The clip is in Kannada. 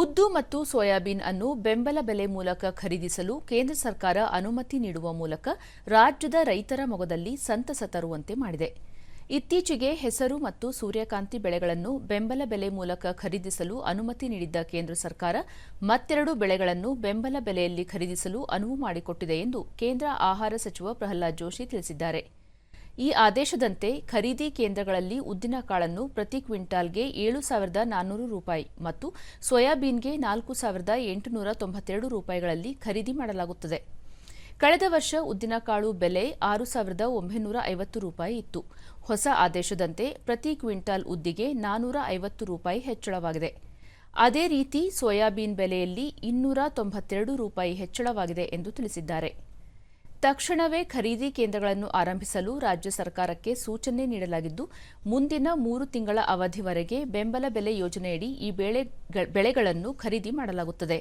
ಉದ್ದು ಮತ್ತು ಸೋಯಾಬೀನ್ ಅನ್ನು ಬೆಂಬಲ ಬೆಲೆ ಮೂಲಕ ಖರೀದಿಸಲು ಕೇಂದ್ರ ಸರ್ಕಾರ ಅನುಮತಿ ನೀಡುವ ಮೂಲಕ ರಾಜ್ಯದ ರೈತರ ಮೊಗದಲ್ಲಿ ಸಂತಸ ತರುವಂತೆ ಮಾಡಿದೆ. ಇತ್ತೀಚೆಗೆ ಹೆಸರು ಮತ್ತು ಸೂರ್ಯಕಾಂತಿ ಬೆಳೆಗಳನ್ನು ಬೆಂಬಲ ಬೆಲೆ ಮೂಲಕ ಖರೀದಿಸಲು ಅನುಮತಿ ನೀಡಿದ್ದ ಕೇಂದ್ರ ಸರ್ಕಾರ ಮತ್ತೆರಡು ಬೆಳೆಗಳನ್ನು ಬೆಂಬಲ ಬೆಲೆಯಲ್ಲಿ ಖರೀದಿಸಲು ಅನುವು ಮಾಡಿಕೊಟ್ಟಿದೆ ಎಂದು ಕೇಂದ್ರ ಆಹಾರ ಸಚಿವ ಪ್ರಹ್ಲಾದ್ ಜೋಶಿ ತಿಳಿಸಿದ್ದಾರೆ. ಈ ಆದೇಶದಂತೆ ಖರೀದಿ ಕೇಂದ್ರಗಳಲ್ಲಿ ಉದ್ದಿನಕಾಳನ್ನು ಪ್ರತಿ ಕ್ವಿಂಟಾಲ್ಗೆ ಏಳು ಸಾವಿರದ ನಾನ್ನೂರು ರೂಪಾಯಿ ಮತ್ತು ಸೋಯಾಬೀನ್ಗೆ ನಾಲ್ಕು ಸಾವಿರದ ಎಂಟುನೂರ ತೊಂಬತ್ತೆರಡು ರೂಪಾಯಿಗಳಲ್ಲಿ ಖರೀದಿ ಮಾಡಲಾಗುತ್ತದೆ. ಕಳೆದ ವರ್ಷ ಉದ್ದಿನಕಾಳು ಬೆಲೆ ಆರು ಸಾವಿರದ ಒಂಬೈನೂರ ಐವತ್ತು ರೂಪಾಯಿ ಇತ್ತು. ಹೊಸ ಆದೇಶದಂತೆ ಪ್ರತಿ ಕ್ವಿಂಟಾಲ್ ಉದ್ದಿಗೆ ನಾನೂರ ಐವತ್ತು ರೂಪಾಯಿ ಹೆಚ್ಚಳವಾಗಿದೆ. ಅದೇ ರೀತಿ ಸೋಯಾಬೀನ್ ಬೆಲೆಯಲ್ಲಿ ಇನ್ನೂರ ತೊಂಬತ್ತೆರಡು ರೂಪಾಯಿ ಹೆಚ್ಚಳವಾಗಿದೆ ಎಂದು ತಿಳಿಸಿದ್ದಾರೆ. ತಕ್ಷಣವೇ ಖರೀದಿ ಕೇಂದ್ರಗಳನ್ನು ಆರಂಭಿಸಲು ರಾಜ್ಯ ಸರ್ಕಾರಕ್ಕೆ ಸೂಚನೆ ನೀಡಲಾಗಿದ್ದು, ಮುಂದಿನ ಮೂರು ತಿಂಗಳ ಅವಧಿವರೆಗೆ ಬೆಂಬಲ ಬೆಲೆ ಯೋಜನೆಯಡಿ ಈ ಬೆಳೆಗಳನ್ನು ಖರೀದಿ ಮಾಡಲಾಗುತ್ತದೆ.